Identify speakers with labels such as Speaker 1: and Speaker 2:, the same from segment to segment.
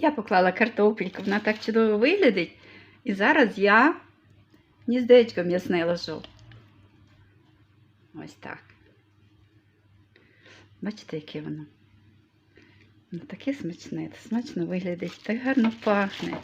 Speaker 1: Я поклала картопельку, вона так чудово виглядить. І зараз я гніздечко м'ясне ложу. Ось так. Бачите, яке воно? Ну, таке смачне, смачно виглядить, так гарно пахне.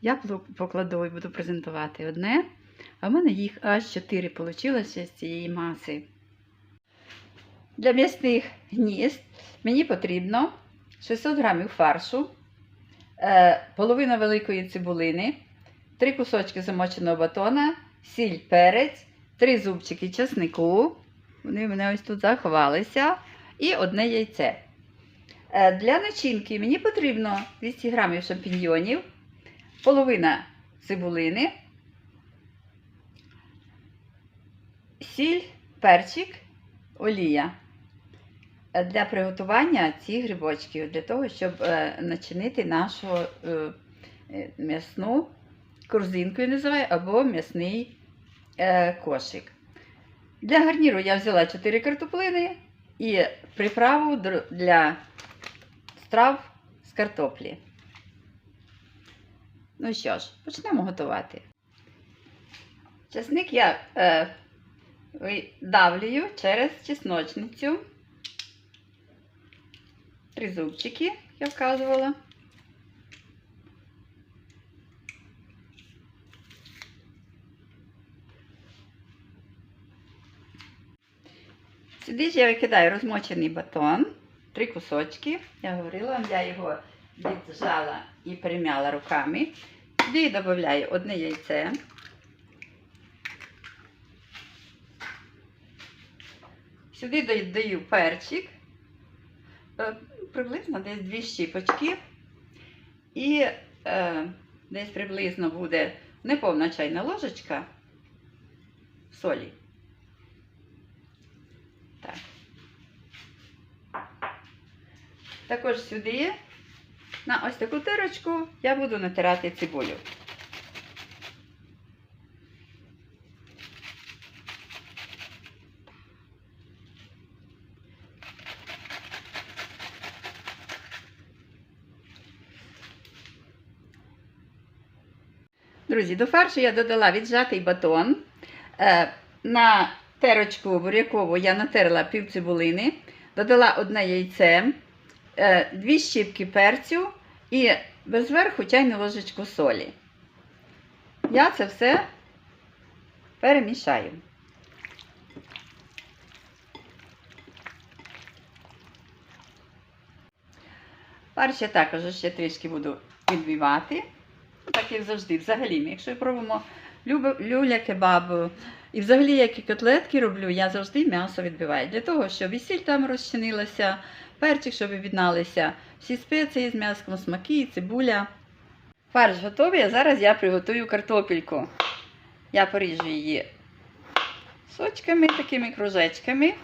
Speaker 1: Я покладу і буду презентувати одне, а в мене їх аж 4 вийшло з цієї маси. Для м'ясних гнізд мені потрібно 600 грамів фаршу, е, половина великої цибулини, 3 кусочки замоченого батона, сіль, перець, 3 зубчики чеснику. Вони мене ось тут заховалися. І одне яйце. Е, Для начинки мені потрібно 200 грамів шампіньйонів, половина цибулини, сіль, перчик, олія. Е, Для приготування цих грибочків, для того, щоб е, начинити нашу е, м'ясну корзинку, я називаю, або м'ясний кошик. Для гарніру я взяла 4 картоплини і приправу для страв з картоплі. Ну що ж, почнемо готувати. Часник я е, видавлюю через чесночницю. Три зубчики я вказувала. Сюди ж я викидаю розмочений батон, три кусочки. Я говорила я його віджала і перем'яла руками. Сюди додаю одне яйце. Сюди додаю перчик, е, приблизно десь дві щіпочки. І е, десь приблизно буде неповна чайна ложечка солі. Так. Також сюди, на ось таку тирочку, я буду натирати цибулю. Друзі, до фаршу я додала віджатий батон. Е, На терочку бурякову я натерла пів цибулини, додала одне яйце, е, дві щіпки перцю і без верху чайну ложечку солі. Я це все перемішаю. Фарш я також ще трішки буду відбивати. Так як завжди. Взагалі, якщо ми пробуємо люля кебаб, і взагалі, як і котлетки роблю, я завжди м'ясо відбиваю. Для того, щоб і сіль там розчинилася, перчик, щоб відналися, всі спеції з м'яском, смаки, цибуля. Фарш готовий, а зараз я приготую картопельку. Я поріжу її сочками, такими кружечками.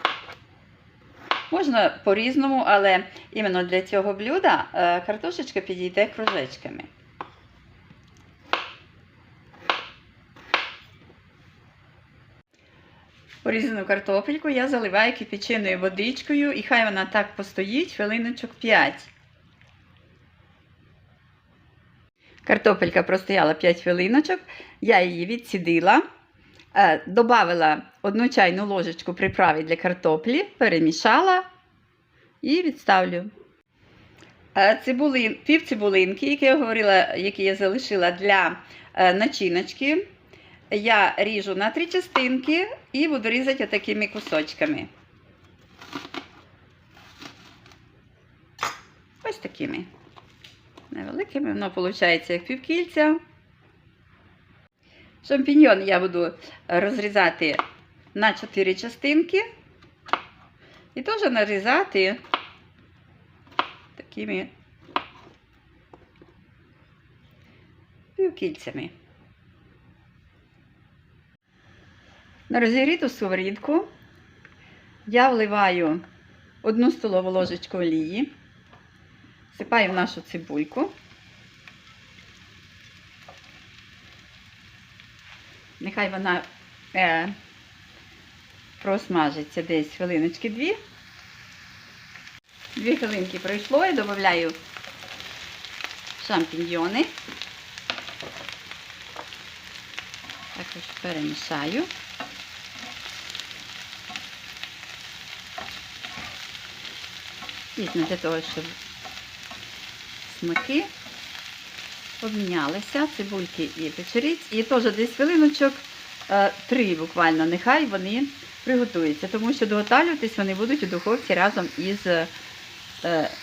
Speaker 1: Можна по-різному, але іменно для цього блюда е, картошечка підійде кружечками. Порізану картопельку я заливаю кипяченою водичкою і хай вона так постоїть хвилиночок 5. Картопелька простояла 5 хвилиночок, я її відсідила, е, додала одну чайну ложечку приправи для картоплі, перемішала і відставлю. Е, Цибулин, пів цибулинки, які я говорила, які я залишила для е, начиночки, я ріжу на три частинки і буду різати такими кусочками. Ось такими. Невеликими, воно виходить як півкільця. Шампіньйон я буду розрізати на 4 частинки. І теж нарізати такими півкільцями. На розігріту сковорідку я вливаю одну столову ложечку олії, сипаю в нашу цибульку. Нехай вона е, просмажиться десь хвилиночки дві. Дві хвилинки пройшло, я додаю шампіньйони. Також перемішаю. Дійсно, для того, щоб смаки обмінялися, цибульки і печериць. І теж десь хвилиночок е, три буквально, нехай вони приготуються, тому що доготавлюватись вони будуть у духовці разом із е,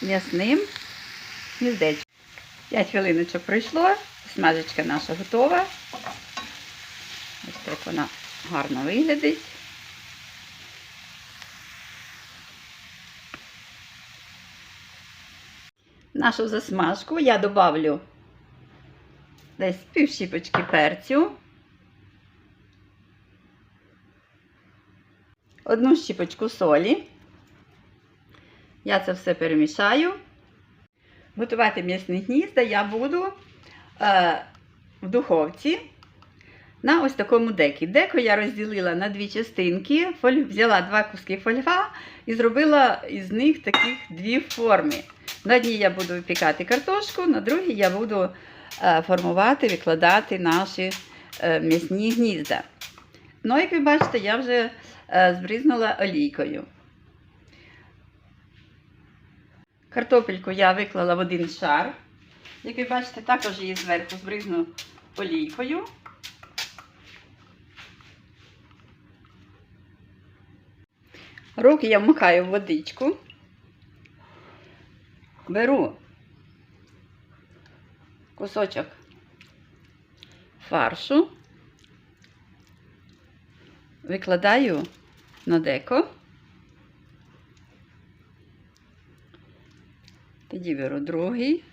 Speaker 1: м'ясним гніздечком. 5 хвилиночок пройшло, смажечка наша готова. Ось так вона гарно виглядить. Нашу засмажку я добавлю десь пів щіпочки перцю, одну щіпочку солі. Я це все перемішаю. Готувати м'ясні гнізда я буду е, в духовці на ось такому декі. Деко я розділила на дві частинки, взяла два куски фольга і зробила із них таких дві форми. На одній я буду випікати картошку, на другій я буду е, формувати, викладати наші е, м'ясні гнізда. Ну, як ви бачите, я вже е, збризнула олійкою. Картопельку я виклала в один шар. Як ви бачите, також її зверху збризну олійкою. Руки я вмикаю в водичку. Беру кусочок фаршу, викладаю на деко. Тоді беру другий.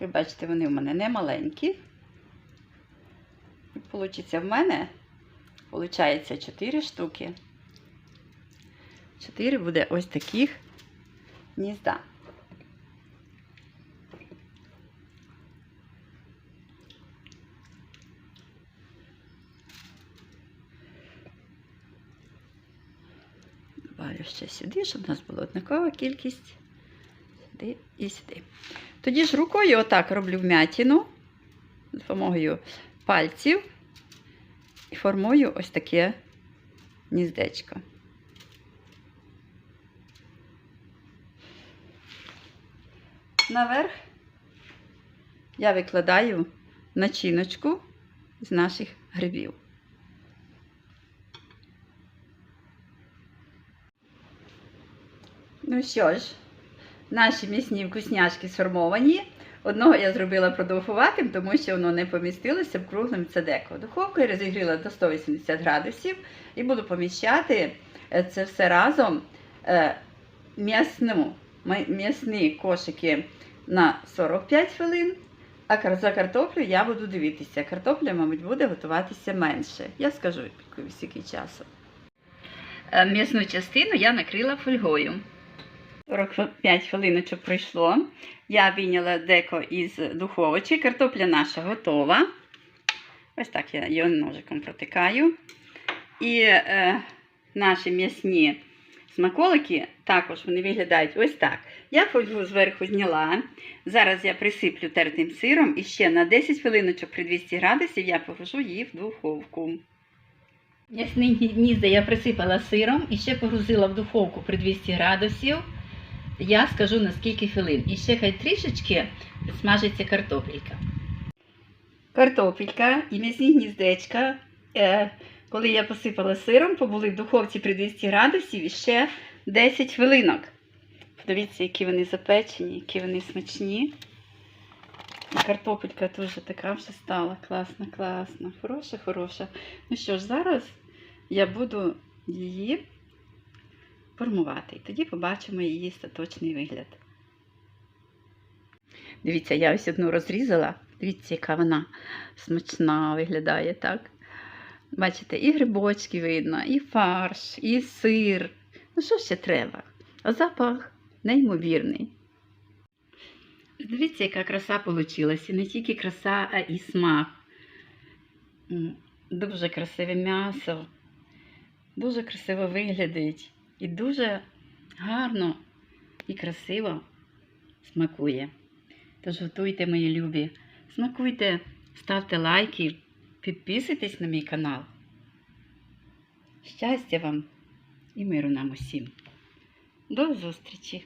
Speaker 1: Ви бачите, вони в мене не маленькі. Получиться в мене, виходить, 4 штуки. 4 буде ось таких гнізда. Добавлю ще сюди, щоб у нас була однакова кількість. Сюди і сюди. Тоді ж рукою отак роблю вмятину з допомогою пальців формую ось таке гніздечко. Наверх я викладаю начиночку з наших грибів. Ну що ж, наші м'ясні вкусняшки сформовані. Одного я зробила продовгуватим, тому що воно не помістилося в круглим цедеко. Духовку я розігріла до 180 градусів і буду поміщати е, це все разом е, м'ясну, м'ясні кошики на 45 хвилин. А за картоплю я буду дивитися. Картопля, мабуть, буде готуватися менше. Я скажу, скільки часу. Е, М'ясну частину я накрила фольгою. 45 хвилиночок пройшло. Я вийняла деко із духовочки. Картопля наша готова. Ось так я її ножиком протикаю. І е, наші м'ясні смаколики також вони виглядають ось так. Я фольгу зверху зняла. Зараз я присиплю тертим сиром і ще на 10 хвилиночок при 200 градусів я положу її в духовку. М'ясні гнізда я присипала сиром і ще погрузила в духовку при 200 градусів. Я скажу на скільки хвилин. І ще хай трішечки смажиться картопелька. Картопелька і м'ясні гніздечка. Е, коли я посипала сиром, побули в духовці при 200 градусів і ще 10 хвилинок. Подивіться, які вони запечені, які вони смачні. І картопелька теж така вже стала. Класна, класна. Хороша, хороша. Ну що ж, зараз я буду її формувати. І тоді побачимо її остаточний вигляд. Дивіться, я ось одну розрізала. Дивіться, яка вона смачна виглядає, так? Бачите, і грибочки видно, і фарш, і сир. Ну, що ще треба? А запах неймовірний. Дивіться, яка краса вийшла. І не тільки краса, а і смак. Дуже красиве м'ясо. Дуже красиво виглядить. І дуже гарно і красиво смакує. Тож готуйте, мої любі, смакуйте, ставте лайки, підписуйтесь на мій канал. Щастя вам і миру нам усім. До зустрічі!